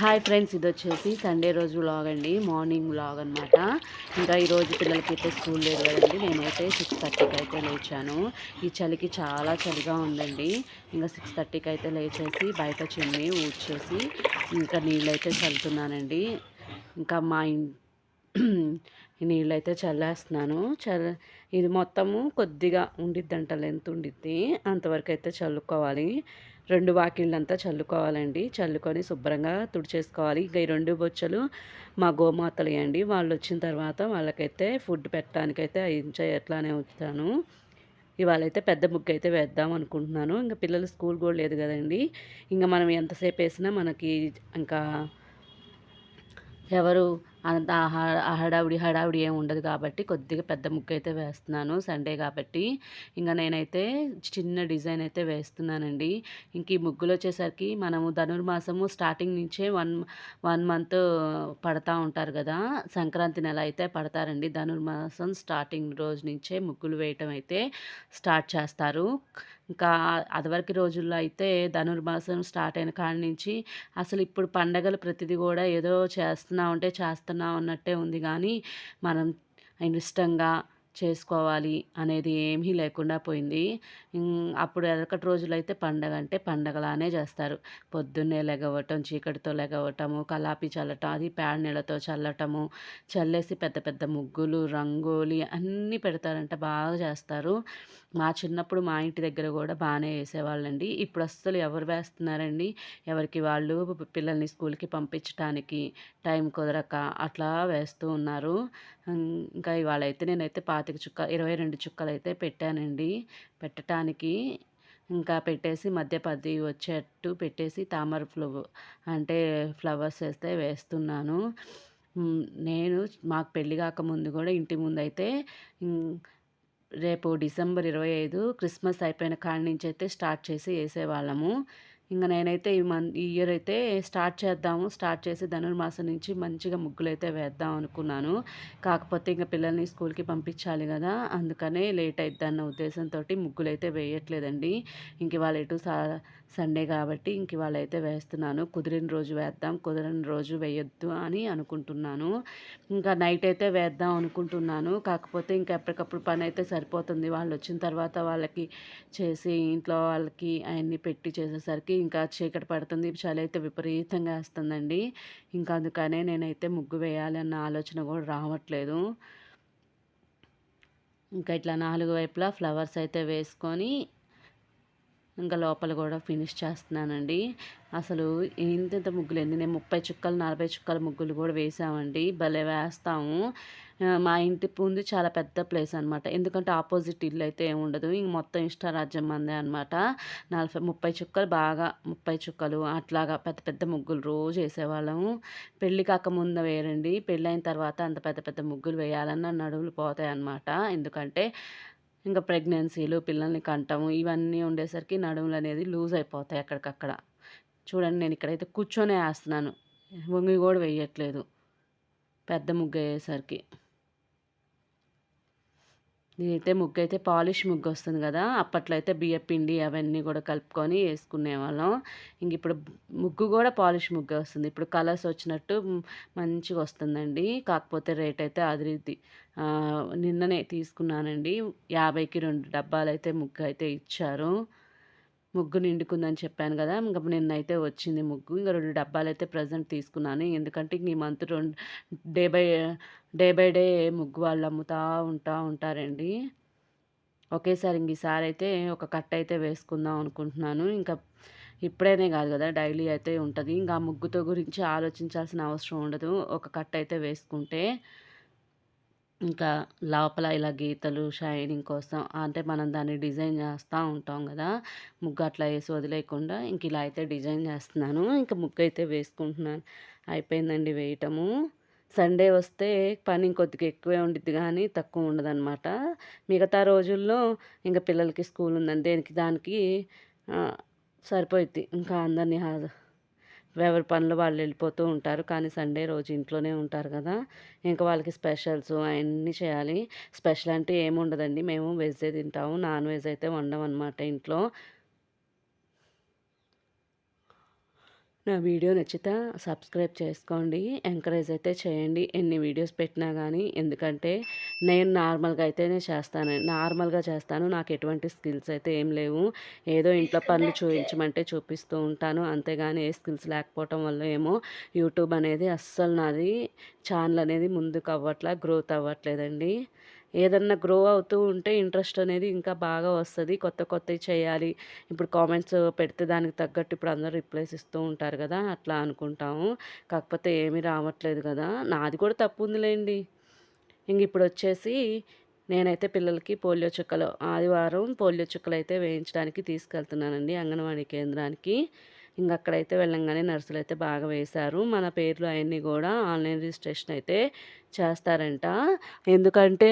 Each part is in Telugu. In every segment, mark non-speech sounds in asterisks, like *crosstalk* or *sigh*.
హాయ్ ఫ్రెండ్స్ ఇది వచ్చేసి సండే రోజు వ్లాగ్ అండి. మార్నింగ్ వ్లాగ్ అనమాట ఇంకా ఈరోజు పిల్లలకి అయితే స్కూల్ లేదు కదండి. నేనైతే సిక్స్ థర్టీకి అయితే లేచాను. ఈ చలికి చాలా చలిగా ఉందండి. ఇంకా సిక్స్ థర్టీకి అయితే లేచేసి బయట చిమ్మి ఊడ్చేసి ఇంకా నీళ్ళు అయితే చల్లుతున్నానండి. ఇంకా మా ఇన్ *clears throat* నీళ్ళు అయితే చల్లేస్తున్నాను. చల్ ఇది మొత్తము కొద్దిగా ఉండిద్దంట లెంత్ ఉండిద్ది. అంతవరకు అయితే చల్లుకోవాలి. రెండు వాకిళ్ళంతా చల్లుకోవాలండి. చల్లుకొని శుభ్రంగా తుడిచేసుకోవాలి. ఇంకా ఈ రెండు బొచ్చలు మా గోమాతలు అండి. వాళ్ళు వచ్చిన తర్వాత వాళ్ళకైతే ఫుడ్ పెట్టడానికైతే ఇంచ ఎట్లానే ఉంచుతాను. ఇవాళ అయితే పెద్ద ముగ్గు అయితే వేద్దాం అనుకుంటున్నాను. ఇంకా పిల్లలు స్కూల్ కూడా లేదు కదండి. ఇంకా మనం ఎంతసేపు వేసినా మనకి ఇంకా ఎవరు అంత హడావుడి హడావుడి ఏమి ఉండదు కాబట్టి కొద్దిగా పెద్ద ముగ్గు అయితే వేస్తున్నాను. సండే కాబట్టి ఇంకా నేనైతే చిన్న డిజైన్ అయితే వేస్తున్నానండి. ఇంక ఈ ముగ్గులు వచ్చేసరికి మనము ధనుర్మాసము స్టార్టింగ్ నుంచే వన్ వన్ మంత్ పడతా ఉంటారు కదా. సంక్రాంతి నెల అయితే పడతారండి. ధనుర్మాసం స్టార్టింగ్ రోజు నుంచే ముగ్గులు వేయటం అయితే స్టార్ట్ చేస్తారు. ఇంకా అదివరకు రోజుల్లో అయితే ధనుర్మాసం స్టార్ట్ అయిన కాడి నుంచి అసలు ఇప్పుడు పండగలు ప్రతిదీ కూడా ఏదో చేస్తున్నా ఉంటే చేస్తున్నాం అన్నట్టే ఉంది. కానీ మనం ఇష్టంగా చేసుకోవాలి అనేది ఏమీ లేకుండా పోయింది. అప్పుడు ఎదకటి రోజులైతే పండగ అంటే పండగలానే చేస్తారు. పొద్దున్నే లెగవటం చీకటితో లెగవటము కలాపి చల్లటం అది పేడ నీళ్ళతో చల్లటము చల్లేసి పెద్ద పెద్ద ముగ్గులు రంగోలి అన్నీ పెడతారంట బాగా చేస్తారు. మా చిన్నప్పుడు మా ఇంటి దగ్గర కూడా బాగానే వేసేవాళ్ళండి ఇప్పుడు అస్సలు ఎవరు వేస్తున్నారండి? ఎవరికి వాళ్ళు పిల్లల్ని స్కూల్కి పంపించడానికి టైం కుదరక అట్లా వేస్తూ ఉన్నారు. ఇంకా ఇవాళ అయితే నేనైతే పాతిక చుక్క ఇరవై రెండు చుక్కలు అయితే పెట్టానండి. పెట్టడానికి ఇంకా పెట్టేసి మధ్య పది వచ్చేట్టు పెట్టేసి తామర ఫ్లవర్ అంటే ఫ్లవర్స్ వేస్తే వేస్తున్నాను. నేను మాకు పెళ్ళి కాకముందు కూడా ఇంటి ముందు అయితే రేపు డిసెంబర్ ఇరవై ఐదు క్రిస్మస్ అయిపోయిన కాడి నుంచి అయితే స్టార్ట్ చేసి వేసేవాళ్ళము. ఇంకా నేనైతే ఈ మన్ ఈ ఇయర్ అయితే స్టార్ట్ చేద్దాము. స్టార్ట్ చేసి ధనుర్మాసం నుంచి మంచిగా ముగ్గులు అయితే వేద్దాం అనుకున్నాను. కాకపోతే ఇంకా పిల్లల్ని స్కూల్కి పంపించాలి కదా అందుకనే లేట్ అవుతుంది అన్న ఉద్దేశంతో ముగ్గులు అయితే వేయట్లేదండి. ఇంక వాళ్ళు ఎటు సా సండే కాబట్టి ఇంక ఇవాళ అయితే వేస్తున్నాను. కుదిరిన రోజు వేద్దాం కుదిరిన రోజు వేయొద్దు అని అనుకుంటున్నాను. ఇంకా నైట్ అయితే వేద్దాం అనుకుంటున్నాను. కాకపోతే ఇంకా ఎప్పటికప్పుడు పని అయితే సరిపోతుంది. వాళ్ళు వచ్చిన తర్వాత వాళ్ళకి చేసి ఇంట్లో వాళ్ళకి అవన్నీ పెట్టి చేసేసరికి ఇంకా చీకటి పడుతుంది చలి అయితే విపరీతంగా వేస్తుందండి. ఇంకా అందుకనే నేనైతే ముగ్గు వేయాలన్న ఆలోచన కూడా రావట్లేదు. ఇంకా ఇట్లా నాలుగు వైపులా ఫ్లవర్స్ అయితే వేసుకొని ఇంకా లోపల కూడా ఫినిష్ చేస్తున్నానండి. అసలు ఇంత ముగ్గులు అండి నేను ముప్పై చుక్కలు నలభై చుక్కల ముగ్గులు కూడా వేసామండి. భలే వేస్తాము. మా ఇంటి ముందు చాలా పెద్ద ప్లేస్ అనమాట ఎందుకంటే ఆపోజిట్ ఇల్లు అయితే ఏమి ఉండదు. ఇంక మొత్తం ఇష్టారాజ్యం మందే అనమాట నలభై ముప్పై చుక్కలు బాగా ముప్పై చుక్కలు అట్లాగా పెద్ద పెద్ద ముగ్గులు రోజు వేసేవాళ్ళము పెళ్ళి కాకముందు వేరండి. పెళ్ళైన తర్వాత అంత పెద్ద పెద్ద ముగ్గులు వేయాలన్న నడువులు పోతాయి అనమాట ఎందుకంటే ఇంకా ప్రెగ్నెన్సీలు పిల్లల్ని కంటము ఇవన్నీ ఉండేసరికి నడుములు అనేది లూజ్ అయిపోతాయి అక్కడికక్కడ చూడండి నేను ఇక్కడైతే కూర్చొనే వేస్తున్నాను. వంగి కూడా వేయట్లేదు. పెద్ద ముగ్గు అయ్యేసరికి నేనైతే ముగ్గు అయితే పాలిష్ ముగ్గు వస్తుంది కదా అప్పట్లో అయితే బియ్య పిండి అవన్నీ కూడా కలుపుకొని వేసుకునేవాళ్ళం. ఇంక ఇప్పుడు ముగ్గు కూడా పాలిష్ ముగ్గు వస్తుంది. ఇప్పుడు కలర్స్ వచ్చినట్టు మంచిగా వస్తుందండి. కాకపోతే రేట్ అయితే అదిరిద్ది. నిన్ననే తీసుకున్నానండి. యాభైకి రెండు డబ్బాలు అయితే ముగ్గు అయితే ఇచ్చారు. ముగ్గు నిండుకుందని చెప్పాను కదా ఇంకా నిన్నైతే వచ్చింది ముగ్గు. ఇంకా రెండు డబ్బాలు అయితే ప్రజెంట్ తీసుకున్నాను. ఎందుకంటే ఈ మంత్ రెండు day by day by day ముగ్గు వాళ్ళు అమ్ముతూ ఉంటా ఉంటారండి. ఒకేసారి ఇంక ఈసారి అయితే ఒక కట్ట అయితే వేసుకుందాం అనుకుంటున్నాను. ఇంకా ఇప్పుడైనే కాదు కదా డైలీ అయితే ఉంటుంది. ఇంకా ముగ్గుతో గురించి ఆలోచించాల్సిన అవసరం ఉండదు. ఒక కట్ట అయితే వేసుకుంటే ఇంకా లోపల ఇలా గీతలు షైనింగ్ కోసం అంటే మనం దాన్ని డిజైన్ చేస్తూ ఉంటాం కదా. ముగ్గు అట్లా వేసి వదిలేయకుండా ఇంక ఇలా అయితే డిజైన్ చేస్తున్నాను. ఇంకా ముగ్గు అయితే వేసుకుంటున్నాను. అయిపోయిందండి వేయటము. సండే వస్తే పని ఇంకొద్దిగా ఎక్కువే ఉండిద్ది కానీ తక్కువ ఉండదన్నమాట. మిగతా రోజుల్లో ఇంకా పిల్లలకి స్కూల్ ఉందండి దేనికి దానికి సరిపోయిద్ది. ఇంకా అందరినీ ఎవరి పనులు వాళ్ళు వెళ్ళిపోతూ ఉంటారు. కానీ సండే రోజు ఇంట్లోనే ఉంటారు కదా. ఇంకా వాళ్ళకి స్పెషల్స్ అవన్నీ చేయాలి. స్పెషల్ అంటే ఏముండదండి మేము వెజ్జే తింటాము. నాన్ వెజ్ అయితే వండం అనమాట ఇంట్లో. నా వీడియో నచ్చితే సబ్స్క్రైబ్ చేసుకోండి ఎంకరేజ్ అయితే చేయండి. ఎన్ని వీడియోస్ పెట్టినా కానీ ఎందుకంటే నేను నార్మల్గా అయితేనే చేస్తాను. నార్మల్గా చేస్తాను నాకు ఎటువంటి స్కిల్స్ అయితే ఏం లేవు. ఏదో ఇంట్లో పనులు చూపించమంటే చూపిస్తూ ఉంటాను. అంతేగాని ఏ స్కిల్స్ లేకపోవటం వల్ల ఏమో యూట్యూబ్ అనేది అస్సలు నాది ఛానల్ అనేది ముందుకు అవ్వట్లా గ్రోత్ అవ్వట్లేదండి. ఏదన్నా గ్రో అవుతూ ఉంటే ఇంట్రెస్ట్ అనేది ఇంకా బాగా వస్తుంది. కొత్త కొత్తవి చేయాలి. ఇప్పుడు కామెంట్స్ పెడితే దానికి తగ్గట్టు ఇప్పుడు అందరూ రిప్లైస్ ఇస్తూ ఉంటారు కదా అట్లా అనుకుంటాము. కాకపోతే ఏమీ రావట్లేదు కదా. నాది కూడా తప్పు ఉందిలేండి. ఇంక ఇప్పుడు వచ్చేసి నేనైతే పిల్లలకి పోలియో చుక్కలు ఆదివారం పోలియో చుక్కలు అయితే వేయించడానికి తీసుకెళ్తున్నానండి అంగన్వాడీ కేంద్రానికి. ఇంక అక్కడైతే వెళ్ళంగానే నర్సులు అయితే బాగా వేశారు. మన పేర్లు అవన్నీ కూడా ఆన్లైన్ రిజిస్ట్రేషన్ అయితే చేస్తారంట. ఎందుకంటే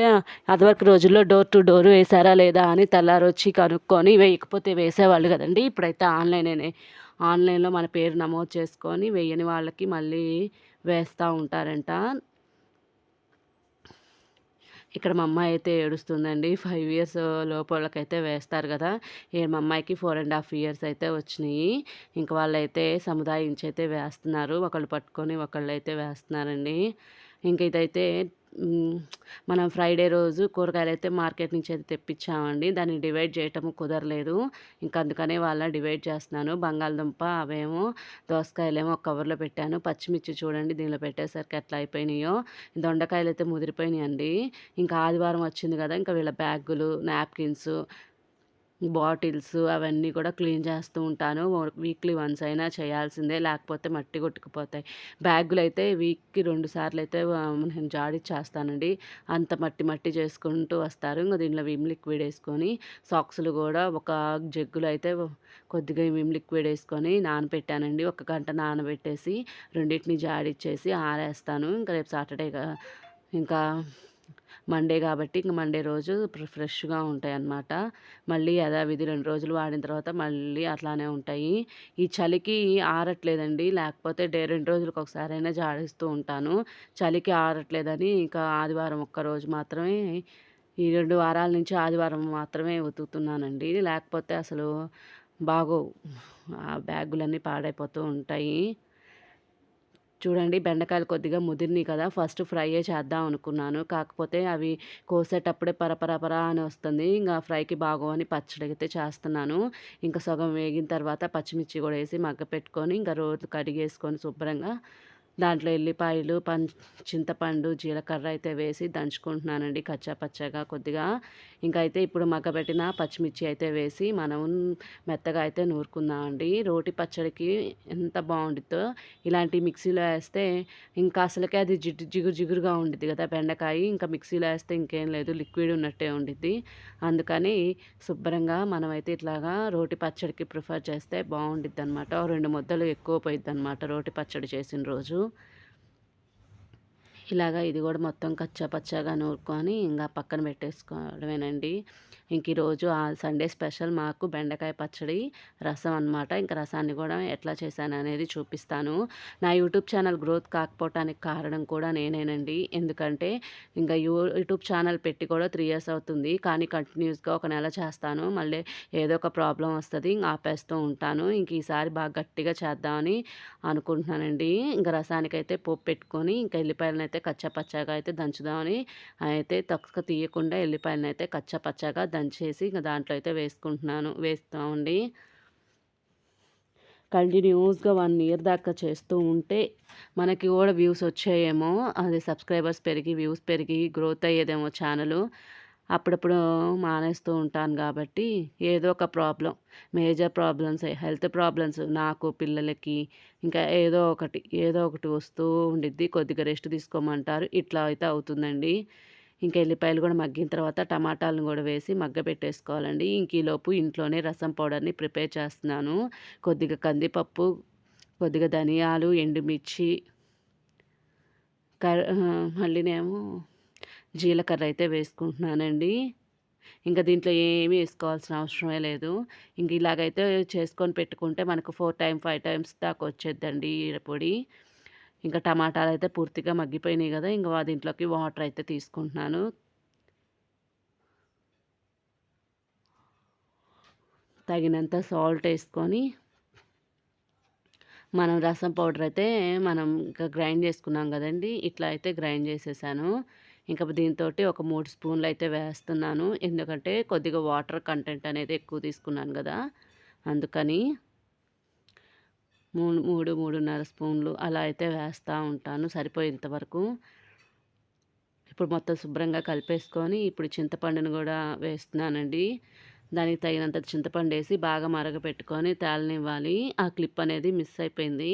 అదివరకు రోజుల్లో డోర్ టు డోర్ వేశారా లేదా అని తెల్లారొచ్చి కనుక్కొని వేయకపోతే వేసేవాళ్ళు కదండి. ఇప్పుడైతే ఆన్లైన్నే ఆన్లైన్లో మన పేరు నమోదు చేసుకొని వేయని వాళ్ళకి మళ్ళీ వేస్తూ ఉంటారంట. ఇక్కడ మా అమ్మాయి అయితే ఏడుస్తుందండి. ఫైవ్ ఇయర్స్ లోపలకైతే వేస్తారు కదా. మా అమ్మాయికి ఫోర్ అండ్ హాఫ్ ఇయర్స్ అయితే వచ్చినాయి. ఇంక వాళ్ళైతే సముదాయించి అయితే వేస్తున్నారు. ఒకళ్ళు పట్టుకొని ఒకళ్ళు అయితే వేస్తున్నారండి. ఇంక ఇదైతే మనం ఫ్రైడే రోజు కూరగాయలు అయితే మార్కెట్ నుంచి అయితే తెప్పించామండి. దాన్ని డివైడ్ చేయటము కుదరలేదు. ఇంకా అందుకనే వాళ్ళ డివైడ్ చేస్తున్నాను. బంగాళదుంప అవేమో దోసకాయలేమో ఒక కవర్లో పెట్టాను. పచ్చిమిర్చి చూడండి దీనిలో పెట్టేసరికి ఎట్లా అయిపోయినాయో. దొండకాయలు అయితే ముదిరిపోయినాయండి. ఇంకా ఆదివారం వచ్చింది కదా ఇంకా వీళ్ళ బ్యాగులు నాప్కిన్స్ బాటిల్స్ అవన్నీ కూడా క్లీన్ చేస్తూ ఉంటాను. వీక్లీ వన్స్ అయినా చేయాల్సిందే లేకపోతే మట్టి కొట్టుకుపోతాయి. బ్యాగులు అయితే వీక్కి రెండు సార్లు అయితే నేను జాడిచ్చేస్తానండి అంత మట్టి మట్టి చేసుకుంటూ వస్తారు. ఇంకా దీనిలో విమ్ లిక్విడ్ వేసుకొని సాక్స్లు కూడా ఒక జగ్గులు అయితే కొద్దిగా విమ్ లిక్విడ్ వేసుకొని నానబెట్టానండి ఒక గంట నానబెట్టేసి రెండింటిని జాడిచ్చేసి ఆరేస్తాను. ఇంకా రేపు సాటర్డే ఇంకా మండే కాబట్టి ఇంక మండే రోజు ఫ్రెష్గా ఉంటాయి అన్నమాట మళ్ళీ యథావిధి రెండు రోజులు వాడిన తర్వాత మళ్ళీ అట్లానే ఉంటాయి. ఈ చలికి ఆరట్లేదండి. లేకపోతే డే రెండు రోజులకు ఒకసారైనా జాడిస్తూ ఉంటాను. చలికి ఆరట్లేదని ఇంకా ఆదివారం ఒక్కరోజు మాత్రమే ఈ రెండు వారాల నుంచి ఆదివారం మాత్రమే ఉతుకుతున్నానండి. లేకపోతే అసలు బాగోవు. ఆ బ్యాగులన్నీ పాడైపోతూ ఉంటాయి. చూడండి బెండకాయలు కొద్దిగా ముదిరినాయి కదా ఫస్ట్ ఫ్రైయే చేద్దాం అనుకున్నాను. కాకపోతే అవి కోసేటప్పుడే పరపరపరా అని వస్తుంది. ఇంకా ఫ్రైకి బాగోని పచ్చడి అయితే చేస్తున్నాను. ఇంకా సగం వేగిన తర్వాత పచ్చిమిర్చి కూడా వేసి మగ్గ పెట్టుకొని ఇంకా రోజు కడిగేసుకొని శుభ్రంగా దాంట్లో ఎల్లిపాయలు పం చింతపండు జీలకర్ర అయితే వేసి దంచుకుంటున్నానండి కచ్చా పచ్చగా కొద్దిగా. ఇంకా అయితే ఇప్పుడు మగ్గబెట్టిన పచ్చిమిర్చి అయితే వేసి మనం మెత్తగా అయితే నూరుకుందామండి. రోటి పచ్చడికి ఎంత బాగుండిద్దో. ఇలాంటి మిక్సీలో వేస్తే ఇంకా అసలుకే అది జిడ్డు జిగురు జిగురుగా ఉండిద్ది కదా బెండకాయ. ఇంకా మిక్సీలో వేస్తే ఇంకేం లేదు లిక్విడ్ ఉన్నట్టే ఉండిద్ది. అందుకని శుభ్రంగా మనమైతే ఇట్లాగా రోటి పచ్చడికి ప్రిఫర్ చేస్తే బాగుండిద్ది అనమాట రెండు ముద్దలు ఎక్కువ పోయిద్ది అనమాట రోటి పచ్చడి చేసిన రోజు. ఇలాగా ఇది కూడా మొత్తం కచ్చా పచ్చాగా నూరుకొని ఇంకా పక్కన పెట్టేసుకోవడమేనండి. ఇంక ఈరోజు ఆ సండే స్పెషల్ మాకు బెండకాయ పచ్చడి రసం అనమాట ఇంకా రసాన్ని కూడా ఎట్లా చేశాను అనేది చూపిస్తాను. నా యూట్యూబ్ ఛానల్ గ్రోత్ కాకపోవటానికి కారణం కూడా నేనేనండి. ఎందుకంటే ఇంకా యూట్యూబ్ ఛానల్ పెట్టి కూడా త్రీ ఇయర్స్ అవుతుంది. కానీ కంటిన్యూస్గా ఒక నెల చేస్తాను. మళ్ళీ ఏదో ఒక ప్రాబ్లం వస్తుంది ఇంకా ఆపేస్తూ ఉంటాను. ఇంక ఈసారి బాగా గట్టిగా చేద్దామని అనుకుంటున్నానండి. ఇంకా రసానికైతే పోపు పెట్టుకొని ఇంకా ఎల్లిపాయలను అయితే కచ్చపచ్చగా అయితే దంచుదామని అయితే తక్కువ తీయకుండా ఎల్లిపాయలను అయితే కచ్చపచ్చగా దంచేసి ఇంకా దాంట్లో అయితే వేసుకుంటున్నాను. వేస్తామండి కంటిన్యూస్గా వన్ ఇయర్ దాకా చేస్తూ ఉంటే మనకి కూడా వ్యూస్ వచ్చాయేమో. అది సబ్స్క్రైబర్స్ పెరిగి వ్యూస్ పెరిగి గ్రోత్ అయ్యేదేమో ఛానల్. అప్పుడప్పుడు మానేస్తూ ఉంటాను కాబట్టి ఏదో ఒక problem major problems health problems నాకు పిల్లలకి ఇంకా ఏదో ఒకటి ఏదో ఒకటి వస్తూ ఉండిద్ది. కొద్దిగా రెస్ట్ తీసుకోమంటారు. ఇట్లా అయితే అవుతుందండి. ఇంకా ఎల్లిపాయలు కూడా మగ్గిన తర్వాత టమాటాలను కూడా వేసి మగ్గ పెట్టేసుకోవాలండి. ఇంక ఈలోపు ఇంట్లోనే రసం పౌడర్ని ప్రిపేర్ చేస్తున్నాను. కొద్దిగా కందిపప్పు కొద్దిగా ధనియాలు ఎండుమిర్చి కర్ మళ్ళీనేమో జీలకర్ర అయితే వేసుకుంటున్నానండి. ఇంకా దీంట్లో ఏమీ వేసుకోవాల్సిన అవసరమే లేదు. ఇంక ఇలాగైతే చేసుకొని పెట్టుకుంటే మనకు ఫోర్ టైం ఫైవ్ టైమ్స్ దాకా వచ్చేద్దండి పొడి. ఇంకా టమాటాలు అయితే పూర్తిగా మగ్గిపోయినాయి కదా ఇంకా దీంట్లోకి వాటర్ అయితే తీసుకుంటున్నాను తగినంత సాల్ట్ వేసుకొని మనం రసం పౌడర్ అయితే మనం ఇంకా గ్రైండ్ చేసుకున్నాం కదండి ఇట్లా అయితే గ్రైండ్ చేసేసాను. ఇంకా దీనితోటి ఒక మూడు స్పూన్లు అయితే వేస్తున్నాను. ఎందుకంటే కొద్దిగా వాటర్ కంటెంట్ అనేది ఎక్కువ తీసుకున్నాను కదా అందుకని. మూడు మూడు మూడున్నర స్పూన్లు అలా అయితే వేస్తూ ఉంటాను సరిపోయేంత వరకు. ఇప్పుడు మొత్తం శుభ్రంగా కలిపేసుకొని ఇప్పుడు చింతపండును కూడా వేస్తున్నానండి. దానికి తగినంత చింతపండు వేసి బాగా మరగపెట్టుకొని తేలనివ్వాలి. ఆ క్లిప్ అనేది మిస్ అయిపోయింది.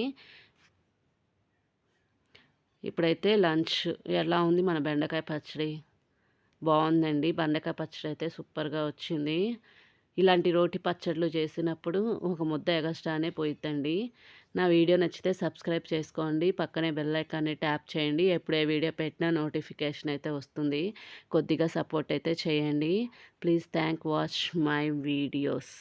ఇప్పుడైతే లంచ్ ఎలా ఉంది మన బెండకాయ పచ్చడి? బాగుందండి బెండకాయ పచ్చడి అయితే సూపర్‌గా వచ్చింది. ఇలాంటి రోటి పచ్చడ్లు చేసినప్పుడు ఒక ముద్ద ఎగస్ట్రానే పోయిద్దండి. నా వీడియో నచ్చితే సబ్స్క్రైబ్ చేసుకోండి. పక్కనే బెల్ ఐకాన్‌ని ట్యాప్ చేయండి. ఎప్పుడే వీడియో పెట్టినా నోటిఫికేషన్ అయితే వస్తుంది. కొద్దిగా సపోర్ట్ అయితే చేయండి. Please thank watch my videos.